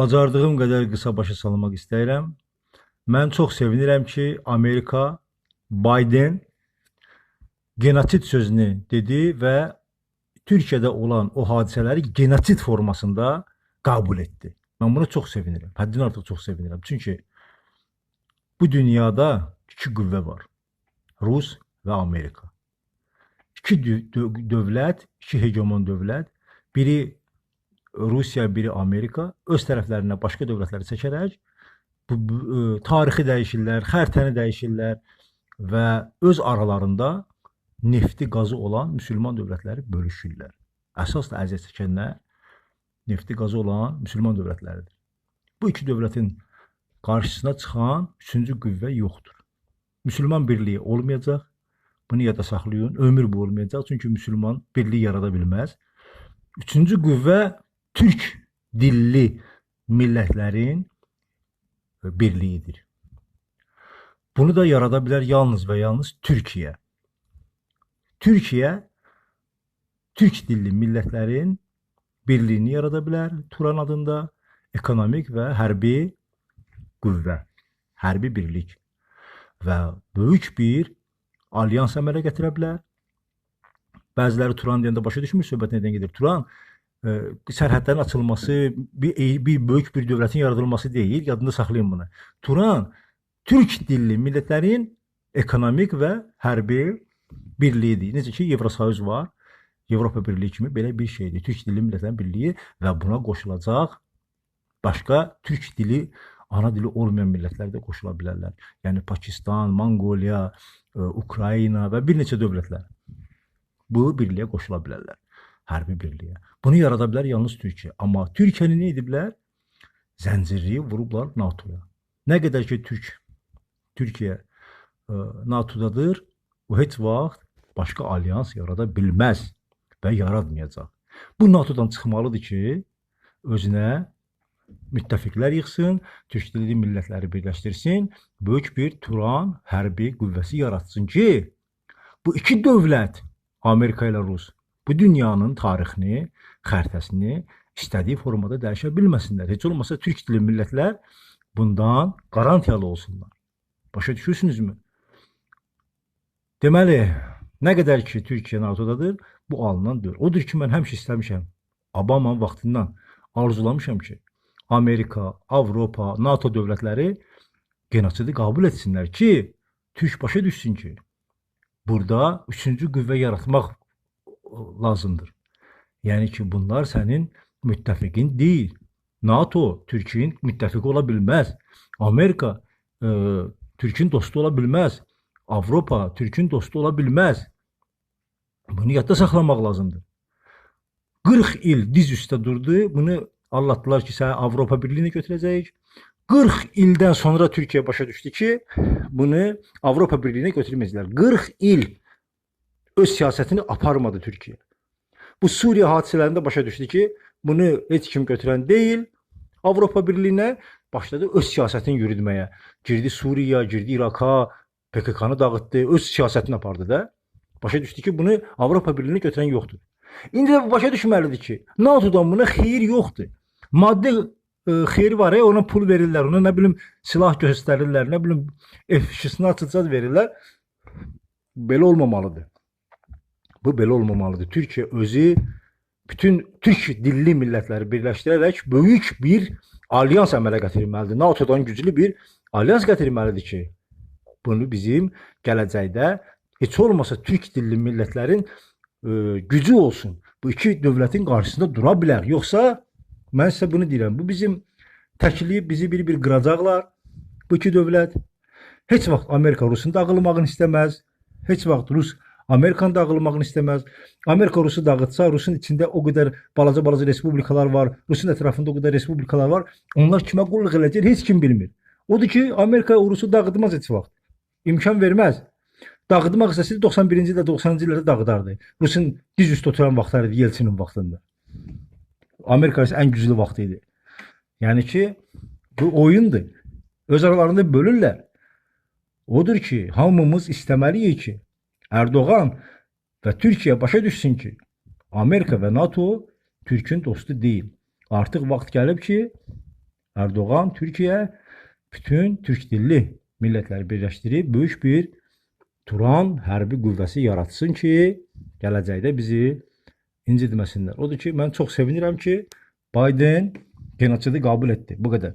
Bacardığım qədər qısa başa salmaq istəyirəm. Mən çox sevinirəm ki, Amerika Biden genosid sözünü dedi və Türkiyədə olan o hadisələri genosid formasında qəbul etdi. Mən buna çox sevinirəm. Həddindən artıq çox sevinirəm. Çünki bu dünyada iki qüvvə var. Rus və Amerika. İki dö- dö- dövlət, iki hegemon dövlət. Biri Rusiya, biri Amerika öz tərəflərinə başqa dövlətləri çəkərək bu, bu ə, tarixi dəyişirlər, xəritəni dəyişirlər və öz aralarında nefti, qazı olan müsəlman dövlətləri bölüşürlər. Əsas da əziyyət çəkənlər nefti, qazı olan müsəlman dövlətləridir. Bu iki dövlətin qarşısına çıxan üçüncü qüvvə yoxdur. Müsəlman birliyi olmayacaq. Bunu yada saxlayın. Ömür bu olmayacaq. Çünki müsəlman birliyi yarada bilməz. Üçüncü qüvvə türk dilli millətlərin birliyidir. Bunu da yarada bilər yalnız və yalnız Türkiyə. Türkiyə türk dilli millətlərin birliyini yarada bilər Turan adında ekonomik və hərbi qüvvə, hərbi birlik və böyük bir alyans əmələ gətirə bilər. Bəziləri Turan deyəndə başa düşmür söhbət nədən gedir. Turan sərhədlərin açılması, bir, bir böyük bir dövlətin yaradılması deyil. Yadında saxlayın bunu. Turan türk dilli millətlərin ekonomik və hərbi birliyidir. Necə ki Evrosoyuz var, Avropa Birliyi kimi belə bir şeydir. Türk dilli millətlərin birliyi və buna qoşulacaq başqa türk dili ana dili olmayan millətlər də qoşula bilərlər. Yəni Pakistan, Monqoliya, e, Ukrayna və bir neçə dövlətlər bu birliyə qoşula bilərlər. Hərbi birliyə. Bunu yarada bilər yalnız Türkiyə. Amma Türkiyəni nə ediblər? Zəncirliyi vurublar NATO-ya. Nə qədər ki Türk Türkiyə e, NATO-dadır, o heç vaxt başqa alyans yarada bilməz və yaratmayacaq. Bu NATO-dan çıxmalıdır ki, özünə müttəfiqlər yığsın, türk dilli millətləri birləşdirsin, böyük bir Turan hərbi qüvvəsi yaratsın ki, bu iki dövlət, Amerika ilə Rus, bu dünyanın tarixini, xəritəsini istədiyi formada dəyişə bilməsinlər. Heç olmasa türk dilli millətlər bundan qarantiyalı olsunlar. Başa düşürsünüzmü? Deməli, nə qədər ki Türkiyə NATO-dadır, bu alınan deyil. Odur ki, mən həmişə istəmişəm. Obama vaxtından arzulamışam ki, Amerika, Avropa, NATO dövlətləri genosidi qəbul etsinlər ki, Türk başa düşsün ki, burada üçüncü qüvvə yaratmaq lazımdır. Yəni ki, bunlar sənin müttəfiqin deyil. NATO Türkiyün müttəfiqi ola bilməz. Amerika e, Türkün dostu ola bilməz. Avropa Türkün dostu ola bilməz. Bunu yadda saxlamaq lazımdır. 40 il diz üstə durdu. Bunu anlatdılar ki, səni Avropa Birliyinə götürəcəyik. 40 ildən sonra Türkiyə başa düşdü ki, bunu Avropa Birliyinə götürməyəcəklər. 40 il öz siyasətini aparmadı Türkiyə. Bu Suriya hadisələrində başa düşdü ki, bunu heç kim götürən deyil. Avropa Birliyinə başladı öz siyasətini yürütməyə. Girdi Suriya, girdi İraka, PKK-nı dağıtdı, öz siyasətini apardı da. Başa düşdü ki, bunu Avropa Birliyinə götürən yoxdur. İndi də başa düşməlidir ki, NATO-dan buna xeyir yoxdur. Maddi e, xeyri var, ya, ona pul verirlər, ona nə bilim silah göstərirlər, nə bilim F-şisini açıcad verirlər. Belə olmamalıdır. Bu belə olmamalıdır. Türkiyə özü bütün türk dilli millətləri birləşdirərək böyük bir alyans əmələ gətirməlidir. NATO-dan güclü bir alyans gətirməlidir ki, bunu bizim gələcəkdə heç olmasa türk dilli millətlərin e, gücü olsun. Bu iki dövlətin qarşısında dura bilər. Yoxsa mən sizə bunu deyirəm. Bu bizim təklif bizi bir-bir qıracaqlar. Bu iki dövlət heç vaxt Amerika Rusun dağılmağını istəməz. Heç vaxt Rus Amerikanın dağılmağını istəməz. Amerika Rusu dağıtsa, Rusun içində o qədər balaca-balaca respublikalar var, Rusun ətrafında o qədər respublikalar var. Onlar kimə qulluq eləyəcək heç kim bilmir. Odur ki, Amerika Rusu dağıtmaz heç vaxt. İmkan verməz. Dağıtmaq istəsəydi 91-ci ildə, 90-cı illərdə dağıdardı. Rusun diz üstə oturan vaxtları idi Yeltsinin vaxtında. Amerika ən güclü vaxtı idi. Yəni ki, bu oyundur. Öz aralarında bölürlər. Odur ki, hamımız istəməliyik ki, Erdoğan və Türkiyə başa düşsün ki, Amerika və NATO Türkün dostu deyil. Artıq vaxt gəlib ki, Erdoğan Türkiye bütün Türk dilli millətləri birləşdirib böyük bir Turan hərbi qüvvəsi yaratsın ki, gələcəkdə bizi incitməsinlər. Odur ki, mən çox sevinirəm ki, Biden genosidi qəbul etdi. Bu qədər.